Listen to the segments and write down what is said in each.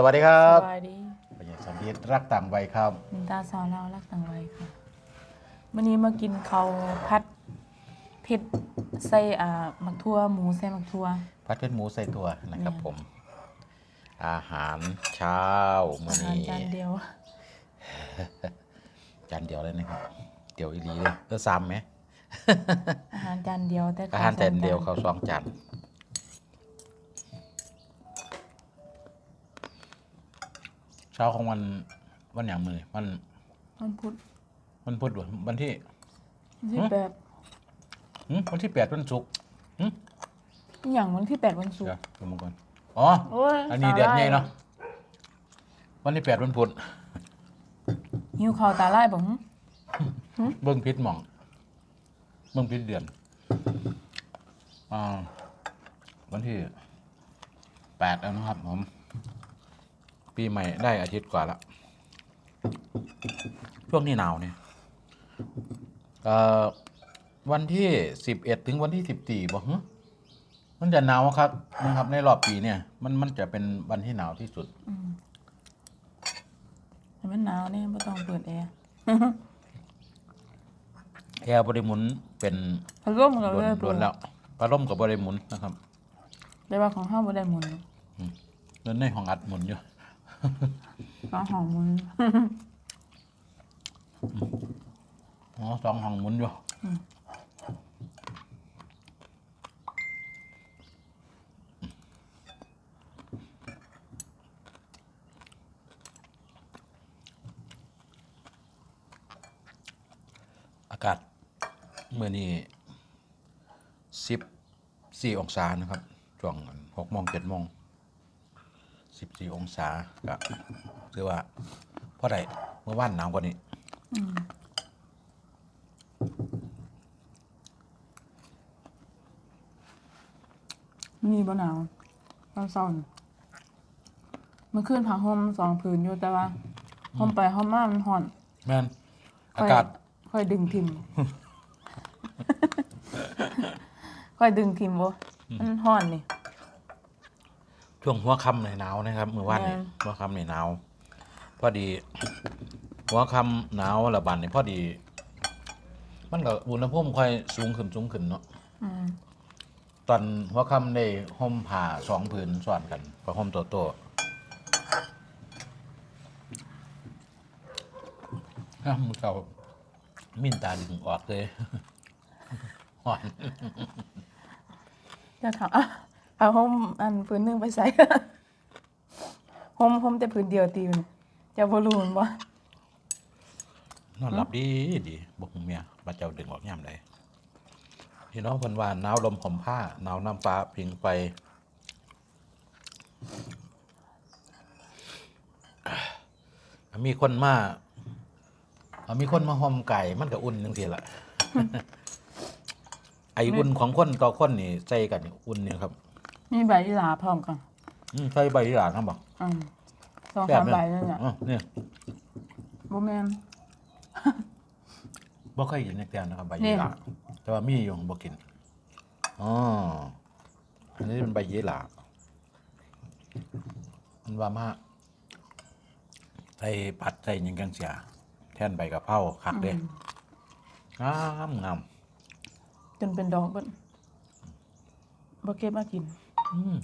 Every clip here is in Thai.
สวัสดีครับสบายดีปัญญาสัมฤทธิ์รักต่างวัยครับมินตาสาวลาวรักต่างวัยค่ะวันนี้มากินข้าวผัดเผ็ดใส่อ่าหมักทั่วหมูใส่หมักทั่ว พัดเพชรหมูใส่ตัวนะครับเนี่ย ผม อาหารเช้ามื้อาอหารนี้จานเดียวจานเดียวเลยนะครับ เดียวอีหลีเลยเออซ้ำไหมอาหารจานเดียวแต่อาหารข้วจานเดียวสองเขาวสองจาน เช้าของวันวันอย่างมือวันมันพุธวันพุธหรือวันที่ที่แปดหึวันที่แปดวันศุกร์หึอหย่างวันที่แปดวันศุกเดี๋ยวร์ดูมาก่อนอ๋อโอ้ยอันนี้ตาเดือนลายใหญ่เนาะวันที่แปดวันพุธหิวข้าวตาไล่บ่หึเบิ้งพิษหม่อง เบิ้งพิษเดือนอ่าวันที่แปดแล้วนะครับผม ปีใหม่ได้อาทิตย์กว่าละช่วงนี้หนาวเนี่ยเอ่อวันที่สิบเอ็ดถึงวันที่สิบสี่บอกมันจะหนาวครับนะครับ ในรอบปีเนี่ย มันมันจะเป็นวันที่หนาวที่สุดแต่มันหนาวเนี่ยไม่ต้องเปิดแอร์แอร์บริหมุนเป็นพัดลมก็โดนเลยโดนแล้วพัดลมกับบริหมุนนะครับแต่ว่าของห้าบ่ได้หมุนเดินในห้องอัดหมุนอยู่ น้องหอมหมุนอ๋อสองห้องหมุนอยู่อากาศเมื่อนี้สิบสี่องศานะครับช่วงหกโมงเจ็ดโมง สิบสี่องศาก็ถือว่าเพราะใดเมื่อวานหนาวกว่านี้มีบ่หนาวตอนเช้านี่เมื่อคืนผ้าห่มสองผืนอยู่แต่ว่าห่มไปห่มมามันห่อน แม่นอากาศ ค่อยดึงทิม ค่อยดึงทิมบ่มันห่อนนี่ ช่วงหัวค่ำในหนาวนะครับเมื่อวานนี่แม่นหัวค่ำในหนาวพอดี หัวค่ำหนาวระบาดนี่พอดี มันก็อุณหภูมิค่อยสูงขึ้นสูงขึ้นเนาะอืมตอนหัวค่ำได้ห่มผ้าสองผืนซ้อนกันก็ห่มตัวโตห้ามอเก่ามินตาดึงออกเลย ห่อน จะถามอะ เอาห่มอันผืนหนึงไปใส่ห่มห่มแต่ผืนเดียวตีมันจะบ่รู้มันบ่นอนหลับดีดีบอกเมียมาเจ้าดึงออกย่ำใดพี่น้องคนว่าหนาวลมผมผ้าหนาวน้ำฟ้าพิงไปมีคนมาอะมีคนมาห่มไก่มันก็อุ่นจังทีละไออุ่นของคนต่อคนนี่ใส่กันนี่อุ่นเนี่ยครับ มีใบอีหลาพร้อมกันอืมใส่ใบหลานครับบอกอืมสองสามใบนั่นน่ะอ๋อเนี่ยบ่แม่น บ่เคยกินในแกนนะครับใบนี่ยี่หร่าแต่ว่ามีอยู่บ่กินอ๋ออันนี้เป็นใบยี่หร่ามันว่ามาใส่ผัดใส่หยังกังเสียแทนใบกะเพราคักเด้งามงามจนเป็นดอกเบิดบ่เก็บมากิน อืม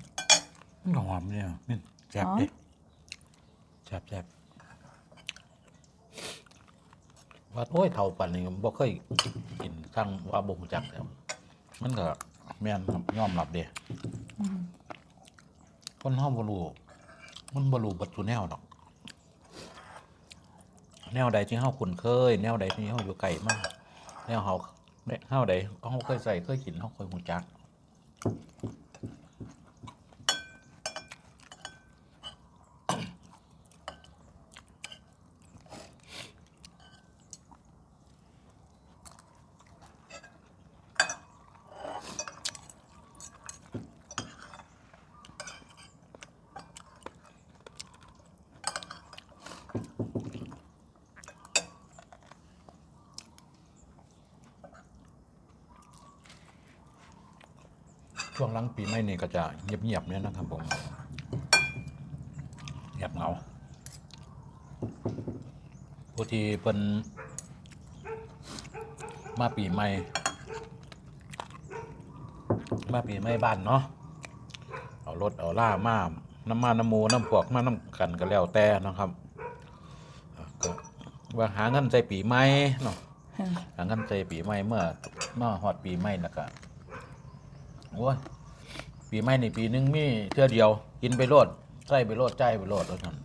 มันก็หอมเนี่ยนี่แซ่บเด้อ๋อแซ่บแซ่บว่าโอ้ยเท่าปันนี่บ่เคยกินทั้งว่าบ่รู้จักแล้วมันก็แม่นครับยอมรับเด้คนเฮาบ่รู้มันบ่รู้เบัดทุกแนวดอก แนวใดที่เฮาคุ้นเคย แนวใดที่เฮาอยู่ไกลมาก แนวเฮาเฮาใดเฮาเคยใส่เคยกินเฮาเคยรู้จัก ช่วงหลังปีใหม่นี่ก็จะเงียบๆเนี่ยนะครับผมเงียบเงาผู้ที่เป็นมาปีใหม่ มาปีใหม่บ้านเนาะเอารถเอาล่ามาน้ำมาน้ำมูน้ำพวกมาน้ำกันก็แล้วแต่นะครับก็ว่าหาเงินใจปีใหม่เนาะหาเงินใจปีใหม่เมื่อเมื่อหอดปีใหม่นะครับ โอ้ยปีใหม่นี่ปีหนึงมีเทื่อเดียว กินไปโลดใส่ไปโลดใจไปโลดแล้วนั่น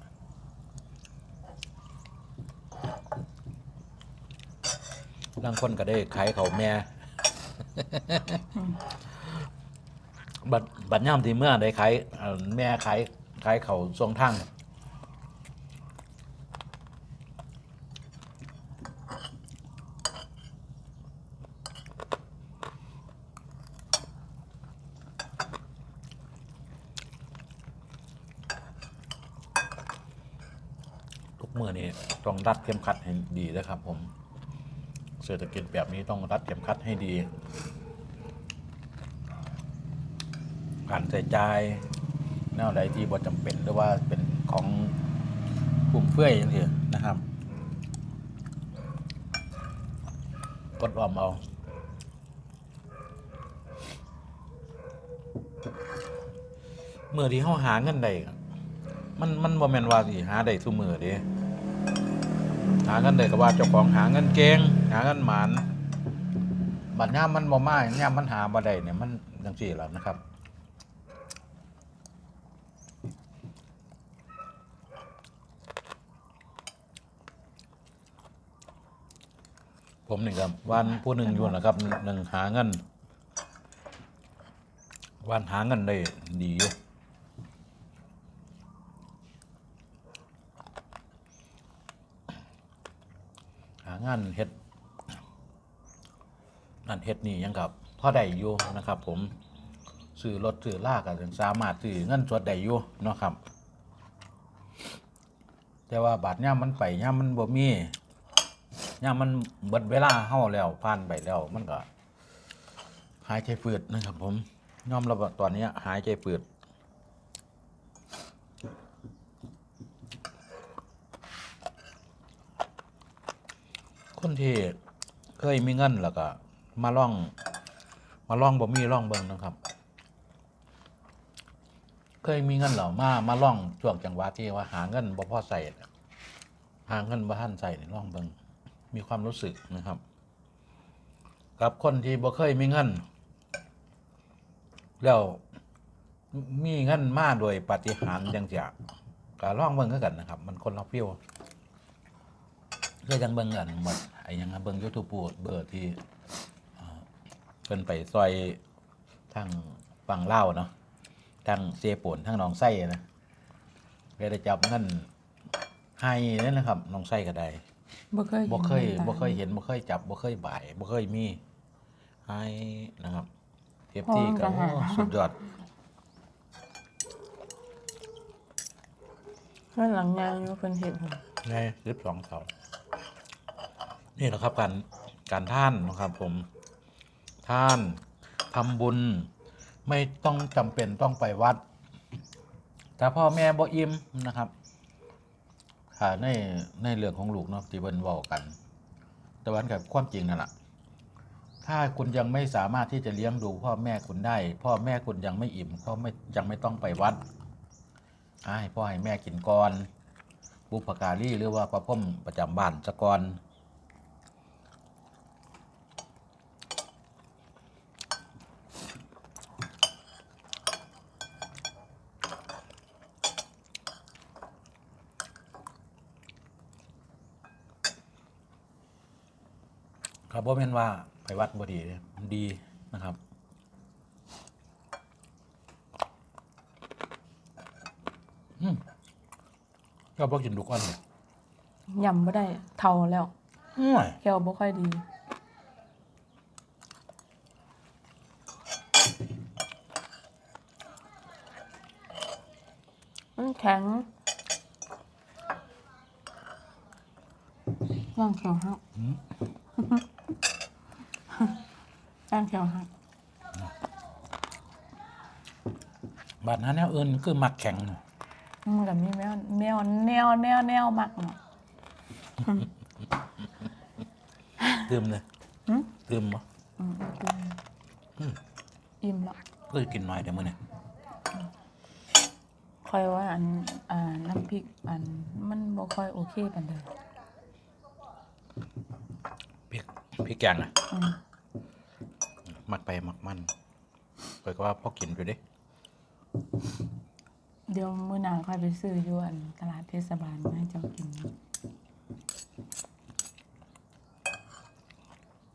บางคนก็ได้ขายเขาแม่บัดบัดย่ำที่เมื่อได้ขายแม่ขายขายเขาทรงทั้ง มื่อนี้ต้องรัดเข็มขัดให้ดีนะครับผม เศรษฐกิจแบบนี้ต้องรัดเข็มขัดให้ดี การใส่ใจแนวใดที่บ่จำเป็นหรือว่าเป็นของกลุ่มเฟื่อยอย่างเงี้ยนะครับกดออมเอาเมื่อที่เขาหาเงินได้มันมันบ่แม่นว่าสิหาได้ทุกมือเด้ หาเงินได้ก็ว่าเจ้าของหาเงินเก่งหาเงินหมานบัดยามมันบ่มาย่ามมันหาบ่ได้เนี่ยมันจังซี่ล่ะนะครับผมนี่ครับวันผู้หนึ่งอยู่นะครับหนึ่งหาเงินวันหาเงินได้ดีอยู่ งานเฮ็ดนั่นเฮ็ดนี่ยังกับพ่อได้อยู่นะครับ ผมซื้อรถซื้อลากก็ยังสามารถซื้อเงินสดได้อยู่เนาะครับ แต่ว่าบาทย่ามันไปย่ามันบ่มีย่ามมันเบิดเวลาเฮาแล้วผ่านไปแล้วมันก็หายใจฝืดนะครับ ผมยอมรับว่าตอนนี้หายใจฝืด คนที่เคยมีเงินแล้วก็ มาล่อง มาล่องบ่มีล่องเบิ่งนะครับ เคยมีเงินเหล่ามามาล่องช่วงจังหวะที่ว่าหาเงินบ่พอใส่หาเงินบ่ทันใส่นี่ล่องเบิ่งมีความรู้สึกนะครับ กับคนที่บ่เคยมีเงิน แล้วมีเงินมาโดยปฏิหารย์จังจะก็ล่องเบิ่งกันนะครับ มันคนละฟิว ก็ยังเบิ่งกันหมดไอ้หยังอะเบิ่ง YouTube เบอร์ที่อ่าเพิ่นไปซอยทางฝั่งลาวเนาะทางเซโปนทางหนองไส้นะก็ได้จับเงินให้นั่นนะครับหนองไส้ก็ได้ บ่เคยบ่เคยห็นบ่เคยเห็นบ่เคยจับบ่เคยบ่ายบ่เคยมีให้นะครับเทปที่ก็โอ้สุดยอดเพื่อนหลังยางอยู่เพิ่นเห็นผมในสิบสองเสา นี่แหละครับการการท่านนะครับผมท่านทำบุญไม่ต้องจำเป็นต้องไปวัดถ้าพ่อแม่บ่อิ่มนะครับค่ะในในเรื่องของลูกเนาะที่เพิ่นเว้ากัน แต่วันกับความจริงนั่นแหละถ้าคุณยังไม่สามารถที่จะเลี้ยงดูพ่อแม่คุณได้ พ่อแม่คุณยังไม่อิ่มก็ไม่ยังไม่ต้องไปวัดอ่าให้พ่อให้แม่กินก่อนบุพการีหรือว่าพระพ่มประจำบ้านสะกอน ครับว่าเป็นว่าไปวัดบ่ดีเด้มันดีนะครับอืมก็บอกกินทุกวันเลยยำบ่ได้เท่าแล้วห่วยแก้วบ่ค่อยดี มันแข็งย่างแข็งหัก ย่างแข็งหักบาดนั้นแนวอื่นคือมักแข็งมันกับมีแมวแนวแนวแนวแนวมักเนาะ เติมเลยหึเติมบ่อืมอืมอิ่มแล้วก็กินน้อยแต่มื้อนี้ค่อยว่าอันอ่าน้ำพริกอันมันบ่ค่อยโอเคปานใดพริกพริกแกงน่ะอืม มักไปมักมันเปิดก็ว่าพอกินอยู่เด้เดี๋ยวมื้อหน้าค่อยไปซื้ออยู่อันตลาดเทศบาลมาให้เจ้ากิน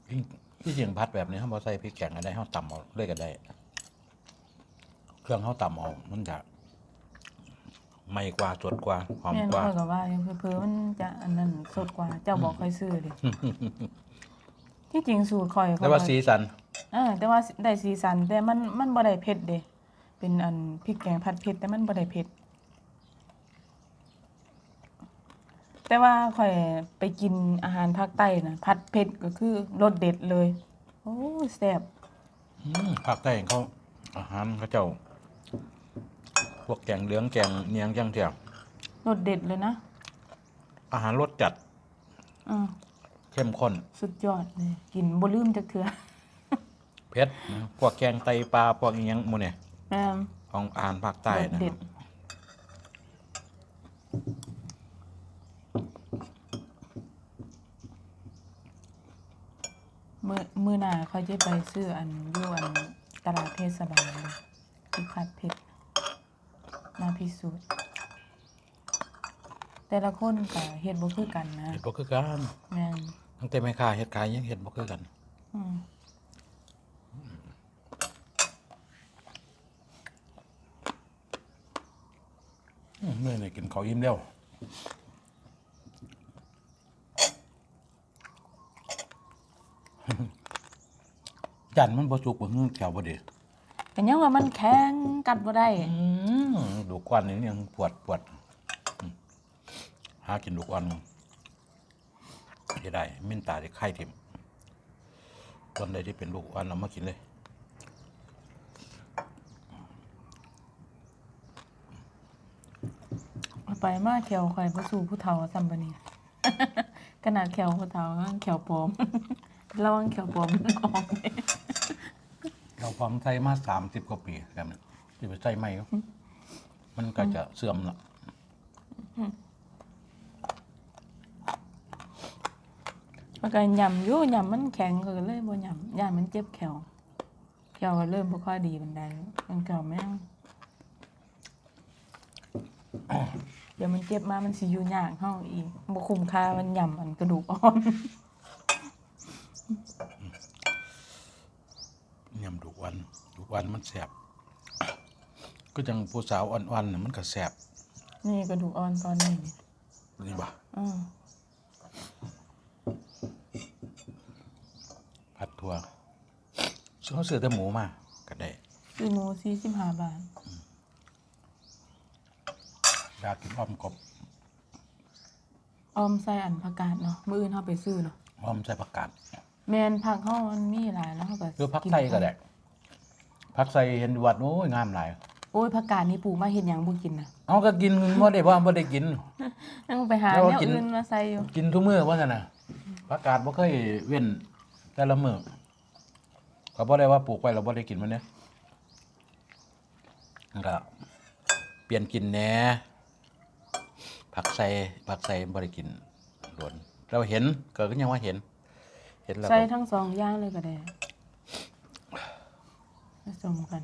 ที่ที่จริงพัดแบบนี้เฮาบ่ใส่พริกแกงก็ได้เฮาตำเอาเลยก็ได้ เครื่องเฮาตำเอามันจะไม่กว่าสดกว่าหอมแม่นกว่า ค่อยก็ว่าอยู่เผลอๆมันจะอันนั้นสดกว่าเจ้าบอกค่อยซื้อดิที่จริงสูตรค่อยแต่ว่าสีสัน เออแต่ว่าได้สีสันแต่มันมันบ่ได้เผ็ดเด้เป็นอันพริกแกงผัดเผ็ดแต่มันบ่ได้เผ็ดแต่ว่าข่อยไปกินอาหารภาคใต้นะผัดเผ็ดก็คือรสเด็ดเลย โอ้แซ่บอืมภาคใต้เขาอาหารเขาเจ้า พวกแกงเหลืองแกงเนียงจังเที่ยวรสเด็ดเลยนะ อาหารรสจัด อือเข้มข้น สุดยอดเลยกินบ่ลืมจักเทื่อ เผ็ดนะพวกแกงไตปลาพวกอีหยังหมู่เนี่ยแม่นของอาหารภาคใต้รสนะคเด็รัดบมื้อมื้อหน้าเขาจะไปซื้ออันอยู่อันตลาดเทศบาลเลยที่ผัดเผ็ดมาพิสูจน์ แต่ละคนก็เฮ็ดบ่คือกันนะเห็ดบ่คือกันแม่นตั้งแต่แม่ค้าเฮ็ดขายยังเฮ็ดบ่คือกัน อืม อืมเมื่อนี่กินข้าวอิ่มแล้วจันมันบ่สุกบ่เงื้อแถวบ่ดีก็ยังว่ามันแข็งกัดบ่ได้อืมดูกวันนี่ยังปวดปวดอืมหากินดูกวันจะได้ มินตาจะไข่ทิมคนใดที่เป็นลูกอ่อนเอามากินเลย เอา ไปมาแขวข่อยบ่สู้ผู้เฒ่าซ้ำบัดนี้ ขนาดแขวผู้เฒ่ายังแขวปลอม ระวังแขวปลอมมันออกเด้เราพร้อมใส่มาสามสิบกว่าปีแบบนั้นที่ไปใส่ไม่ก็มันก็จะเสื่อมละมันก็ยำอยู่ยำมันแข็งก็เลยบ่ยำย่านมันเจ็บแขวแขวก็เริ่มบ่ค่อยดีปานใดมันแขวแม่ง เดี๋ยวมันเจ็บมามันสิอยู่ยากเฮาอีกบ่คุ้มค่ามันยำอันกระดูกอ่อน ยำดูกวันดูกวันมันแสบก็จังผู้สาวอ่อนๆน่ะมันก็แสบนี่กระดูกอ่อนตอนนี้นี่บ่อือผัดถั่วเขาซื้อแต่หมูมาก็ได้ซื้อหมู45บาท อยากกินอ้อมกบออมใส่อันผักกาดเนาะมื้ออื่นเฮาไปซื้อเนาะอ้อมใส่ผักกาดแม่นผักเฮามันมีหลายแล้วเฮาก็หรือผักไส้ก็ได้ผักไส้เห็นวัดโอ้ยงามหลายโอ้ยผักกาดนี่ปลูกมาเฮ็ดหยังบ่กินน่ะเอาก็กินบ่ได้เพราะบ่ได้กินยังไปหาแล้วแนวกินอื่นมาใส่อยู่กินทุกมื้อว่าซั่นน่ะผักกาดบ่เคยเว้นแต่ละมื้อก็บ่ได้ว่าปลูกไว้แล้วบ่ได้กินมันเด้มันก็เปลี่ยนกินแหน่ ผักไส้ผักไส้บ่ได้กินโดนเราเห็นก็ยังว่าเห็น เห็นแล้วใส่ก็ทั้งสองอย่างเลยก็ได้ผสมกัน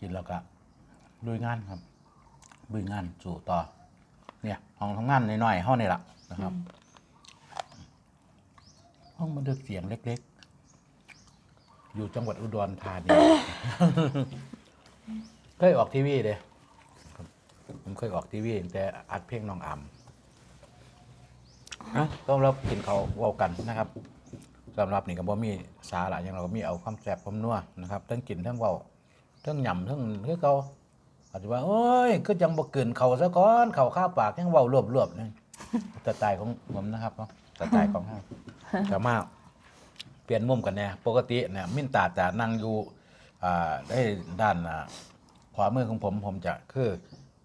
กินแล้วก็ลุยงานครับลุยงานสู่ต่อ เนี่ยห้องทำงานน้อยๆห้องนี่แหละนะครับ ห้องบันทึกเสียงเล็กๆ อยู่จังหวัดอุดรธานีเคยออกทีวีเลยครับผมเคยออกทีวีแต่อัดเพลงน้องอ่ำนะต้องรับกินเขาวเว้ากันนะครับสำหรับนี่ก็บ่มีสาระอย่างเราก็มีเอาความแซ่บความนัวนะครับทั้งกินทั้งเว้าทั้งหย่ำทั้งคือเขาอาจจะว่าโอ้ยคือจังบ่เกินเขาซะก่อนเขาข้าวปากยังเว้ารวบๆนี่สไตล์ของผมนะครับเนาะสไตล์ของเฮาแต่มาเปลี่ยนมุมกันแน่ปกติเนี่ยมินตาจะนั่งอยู่ได้ด้านขวามือของผมผมจะคือ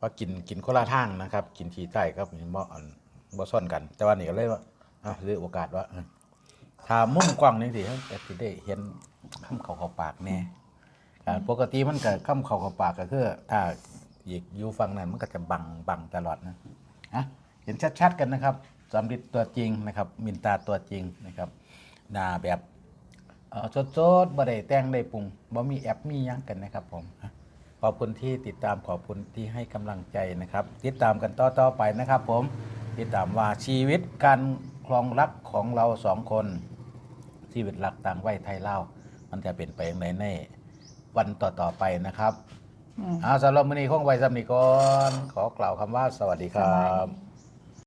ปรากินกินคนละทางนะครับ กินทีใต้ครับเห็นบ่อนบ่ซ่อนกัน แต่ว่านี่ก็เลยว่าหรือโอกาสว่าถ้ามุมกว้างนี่สิเขาจะได้เห็นคำเขาเข้าปากแน่ปกติมันก็คำเขาเข้าปากก็คือ ถ้าอีกอยู่ฝั่งนั้นมันก็จะบังบังตลอดนะอะเห็นชัดๆกันนะครับสำริดตัวจริงนะครับ มินตาตัวจริงนะครับหน้าแบบ เอ่อสดๆบ่ได้แต่งได้ปรุงบ่มีแอปมีหยังกันนะครับผมอะขอบคุณที่ติดตามขอบคุณที่ให้กำลังใจนะครับ ติดตามกันต่อๆไปนะครับ ผมติดตามว่าชีวิตการครองรักของเราสองคนชีวิตรักต่างวัยไทยเล่าวมันจะเป็นไปอย่างไรในวันต่อๆไปนะครับอืมเอาสำหรับมื้อนี้คงไว้สำนี้ก่อนขอกล่าวคำว่าสวัสดีคสรับายบดี